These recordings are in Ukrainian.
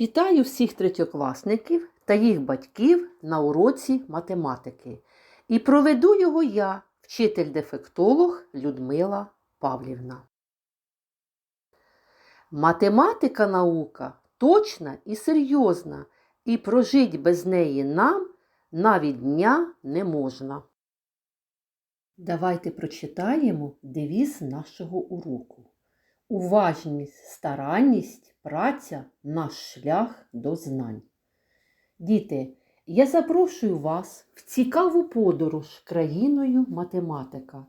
Вітаю всіх третьокласників та їх батьків на уроці математики. І проведу його я, вчитель-дефектолог Людмила Павлівна. Математика наука точна і серйозна, і прожить без неї нам навіть дня не можна. Давайте прочитаємо девіз нашого уроку. Уважність, старанність, праця наш шлях до знань. Діти, я запрошую вас в цікаву подорож країною математика.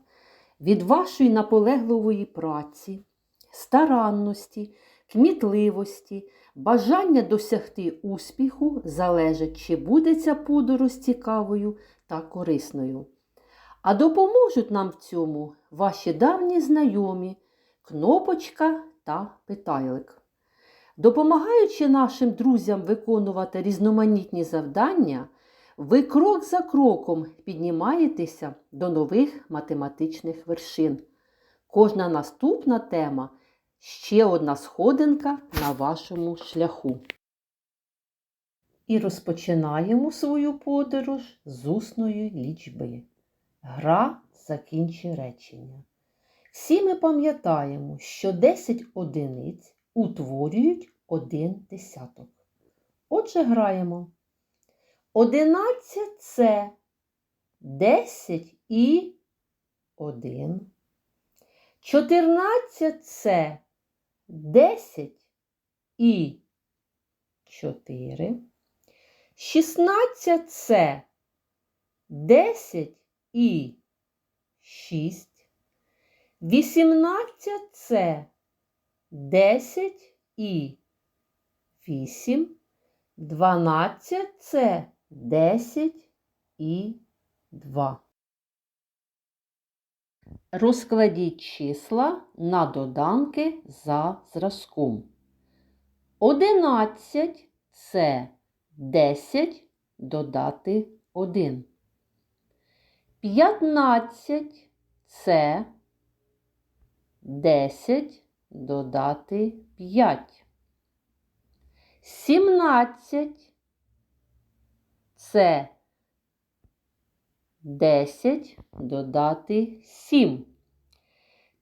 Від вашої наполегливої праці, старанності, кмітливості, бажання досягти успіху залежить, чи буде ця подорож цікавою та корисною. А допоможуть нам в цьому ваші давні знайомі кнопочка та питайлик. Допомагаючи нашим друзям виконувати різноманітні завдання, ви крок за кроком піднімаєтеся до нових математичних вершин. Кожна наступна тема ще одна сходинка на вашому шляху. І розпочинаємо свою подорож з усної лічби. Гра закінчи речення. Всі ми пам'ятаємо, що 10 одиниць утворюють один десяток. Отже, граємо. 11 це 10 і 1. 14 це 10 і 4. 16 це 10 і 6. 18 це 10 і 8. 12 це 10 і 2. Розкладіть числа на доданки за зразком. 11 це 10 додати 1. 15 це 10 додати 5. 17 це 10 додати 7.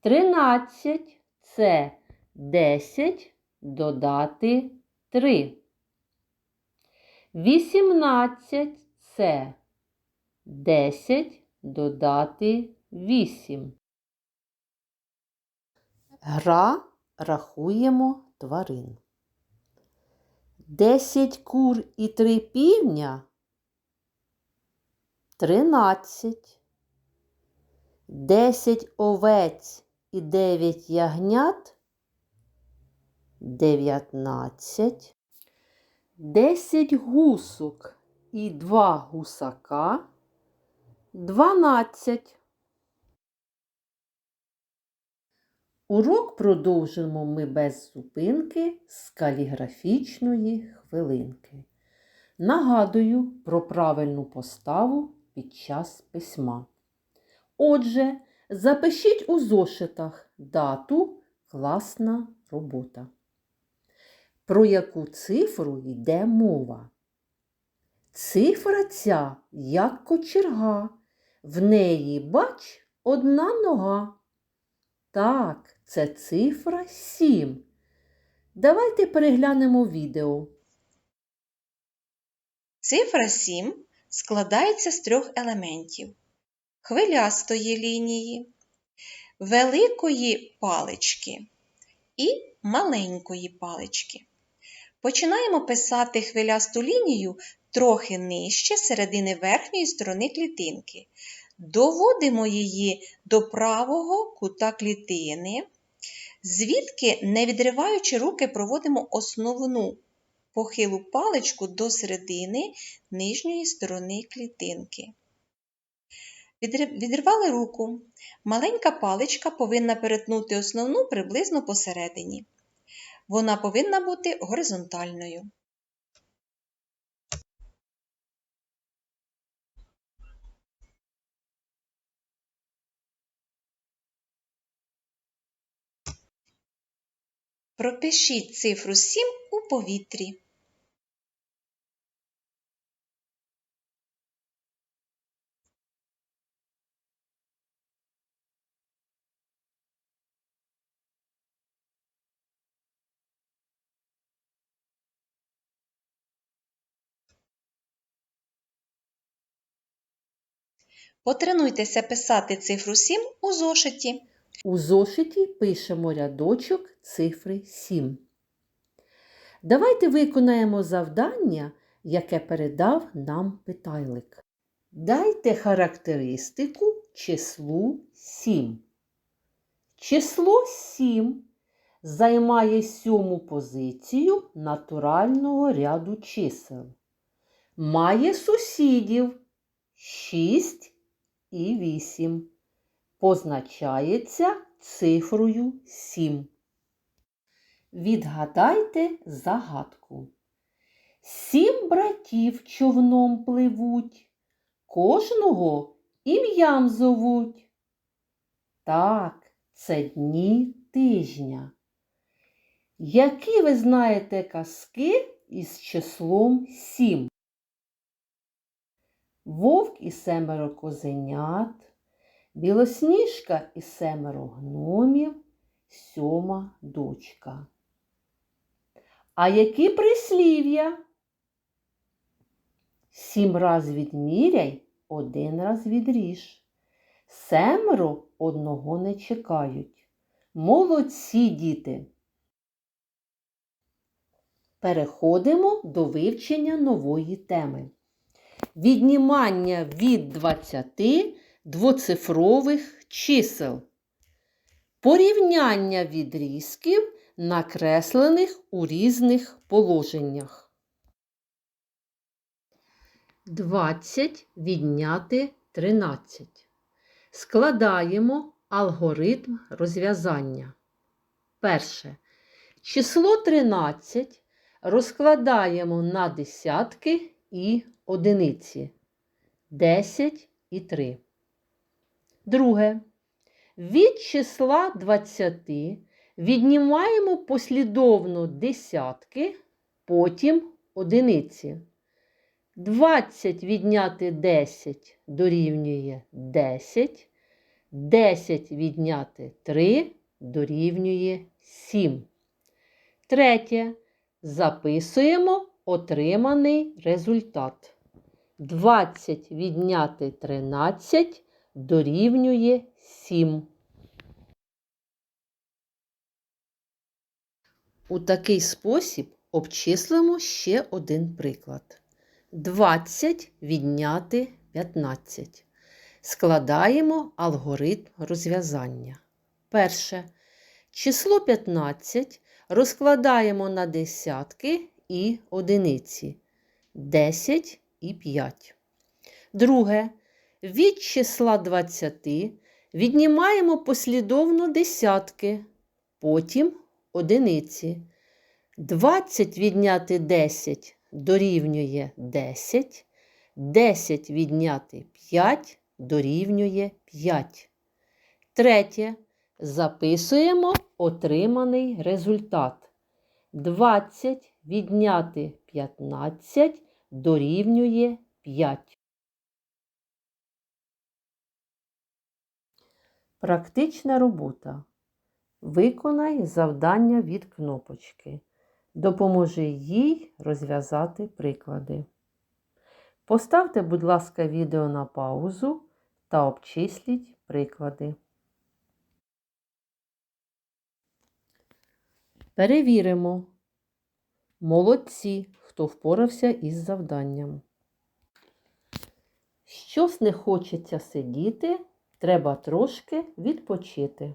13 це 10 додати 3. 18 це 10 додати 8. Гра рахуємо тварин. Десять кур і три півня тринадцять. Десять овець і дев'ять ягнят дев'ятнадцять. Десять гусок і два гусака дванадцять. Урок продовжимо ми без зупинки з каліграфічної хвилинки. Нагадую про правильну поставу під час письма. Отже, запишіть у зошитах дату класна робота. Про яку цифру йде мова? Цифра ця, як кочерга, в неї, бач, одна нога. Так, це цифра 7. Давайте переглянемо відео. Цифра 7 складається з трьох елементів: хвилястої лінії, великої палички і маленької палички. Починаємо писати хвилясту лінію трохи нижче середини верхньої сторони клітинки. Доводимо її до правого кута клітини, звідки, не відриваючи руки, проводимо основну похилу паличку до середини нижньої сторони клітинки. Відривали руку. Маленька паличка повинна перетнути основну приблизно посередині. Вона повинна бути горизонтальною. Пропишіть цифру 7 у повітрі. Потренуйтеся писати цифру 7 у зошиті. У зошиті пишемо рядочок цифри 7. Давайте виконаємо завдання, яке передав нам питайлик. Дайте характеристику числу 7. Число 7 займає сьому позицію натурального ряду чисел. Має сусідів 6 і 8 позначається цифрою 7. Відгадайте загадку. Сім братів човном пливуть, кожного ім'ям зовуть. Так, це дні тижня. Які ви знаєте казки із числом 7? Вовк і семеро козенят. Білосніжка і семеро гномів, сьома дочка. А які прислів'я? Сім раз відміряй, один раз відріж. Семеро одного не чекають. Молодці діти. Переходимо до вивчення нової теми. Віднімання від 20 двоцифрових чисел. Порівняння відрізків, накреслених у різних положеннях. 20 відняти 13. Складаємо алгоритм розв'язання. Перше. Число 13 розкладаємо на десятки і одиниці. 10 і 3. Друге. Від числа 20 віднімаємо послідовно десятки, потім одиниці. 20 відняти 10 дорівнює 10. 10 відняти 3 дорівнює 7. Третє. Записуємо отриманий результат. 20 відняти 13 дорівнює 7. У такий спосіб обчислимо ще один приклад. 20 відняти 15. Складаємо алгоритм розв'язання. Перше. Число 15 розкладаємо на десятки і одиниці. 10 і 5. Друге. Від числа 20 віднімаємо послідовно десятки, потім одиниці. 20 відняти 10 дорівнює 10. 10 відняти 5 дорівнює 5. Третє. Записуємо отриманий результат. 20 відняти 15 дорівнює 5. Практична робота. Виконай завдання від кнопочки. Допоможи їй розв'язати приклади. Поставте, будь ласка, відео на паузу та обчисліть приклади. Перевіримо. Молодці, хто впорався із завданням. Щось не хочеться сидіти, треба трошки відпочити.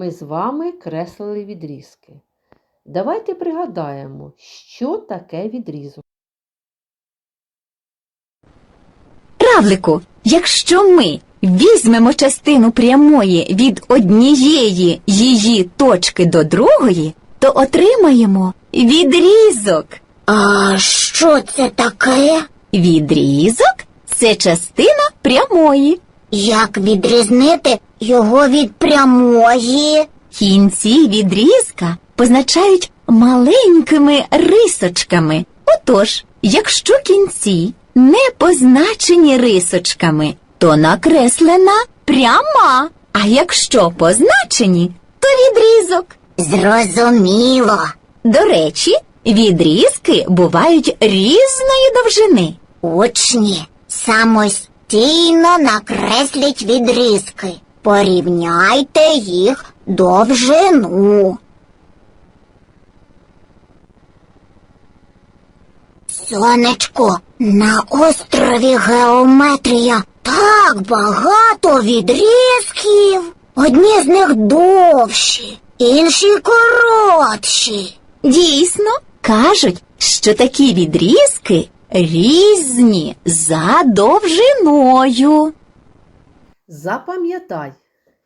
Ми з вами креслили відрізки. Давайте пригадаємо, що таке відрізок. Равлику, якщо ми візьмемо частину прямої від однієї її точки до другої, то отримаємо відрізок. А що це таке? Відрізок це частина прямої. Як відрізнити його від прямої? Кінці відрізка позначають маленькими рисочками. Отож, якщо кінці не позначені рисочками, то накреслена пряма. А якщо позначені, то відрізок. Зрозуміло. До речі, відрізки бувають різної довжини. Учні самостійно накреслять відрізки. Порівняйте їх довжину. Сонечко, на острові Геометрія так багато відрізків. Одні з них довші, інші коротші. Дійсно, кажуть, що такі відрізки різні за довжиною. Запам'ятай,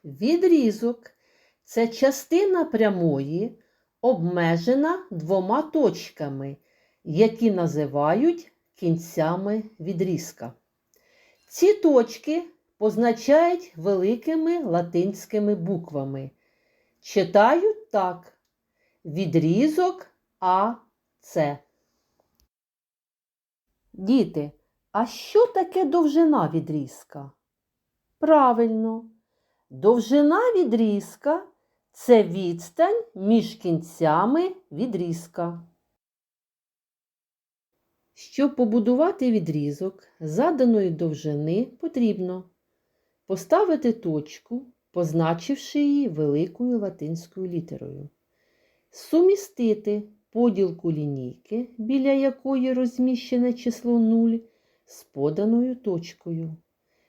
відрізок це частина прямої, обмежена двома точками, які називають кінцями відрізка. Ці точки позначають великими латинськими буквами. Читають так: відрізок АЦ. Діти, а що таке довжина відрізка? Правильно, довжина відрізка це відстань між кінцями відрізка. Щоб побудувати відрізок заданої довжини, потрібно поставити точку, позначивши її великою латинською літерою, сумістити поділку лінійки, біля якої розміщене число 0, з поданою точкою.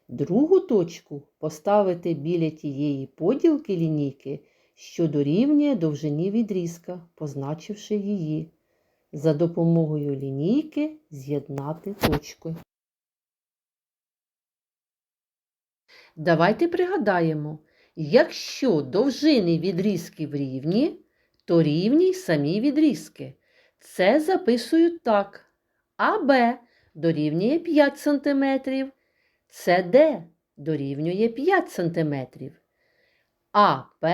Другу точку поставити біля тієї поділки лінійки, що дорівнює довжині відрізка, позначивши її. За допомогою лінійки з'єднати точки. Давайте пригадаємо, якщо довжини відрізків рівні, то рівні й самі відрізки. Це записують так. АБ дорівнює 5 см, СД дорівнює 5 см, АП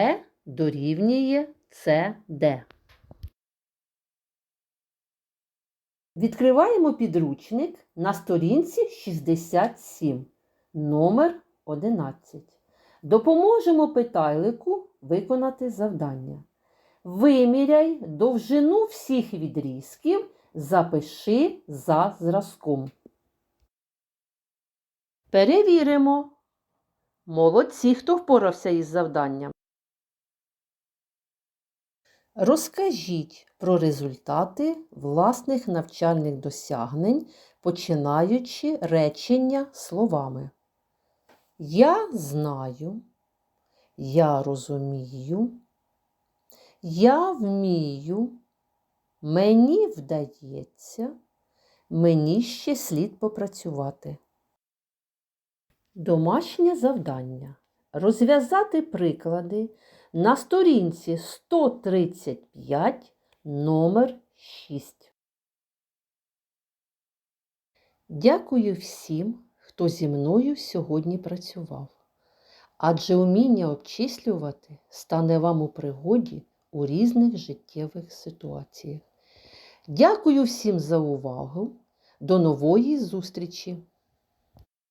дорівнює СД. Відкриваємо підручник на сторінці 67, номер 11. Допоможемо питайлику виконати завдання. Виміряй довжину всіх відрізків, запиши за зразком. Перевіримо. Молодці, хто впорався із завданням. Розкажіть про результати власних навчальних досягнень, починаючи речення словами. Я знаю, я розумію, я вмію, мені вдається, мені ще слід попрацювати. Домашнє завдання. Розв'язати приклади на сторінці 135 номер 6. Дякую всім, хто зі мною сьогодні працював. Адже уміння обчислювати стане вам у пригоді у різних життєвих ситуаціях. Дякую всім за увагу. До нової зустрічі!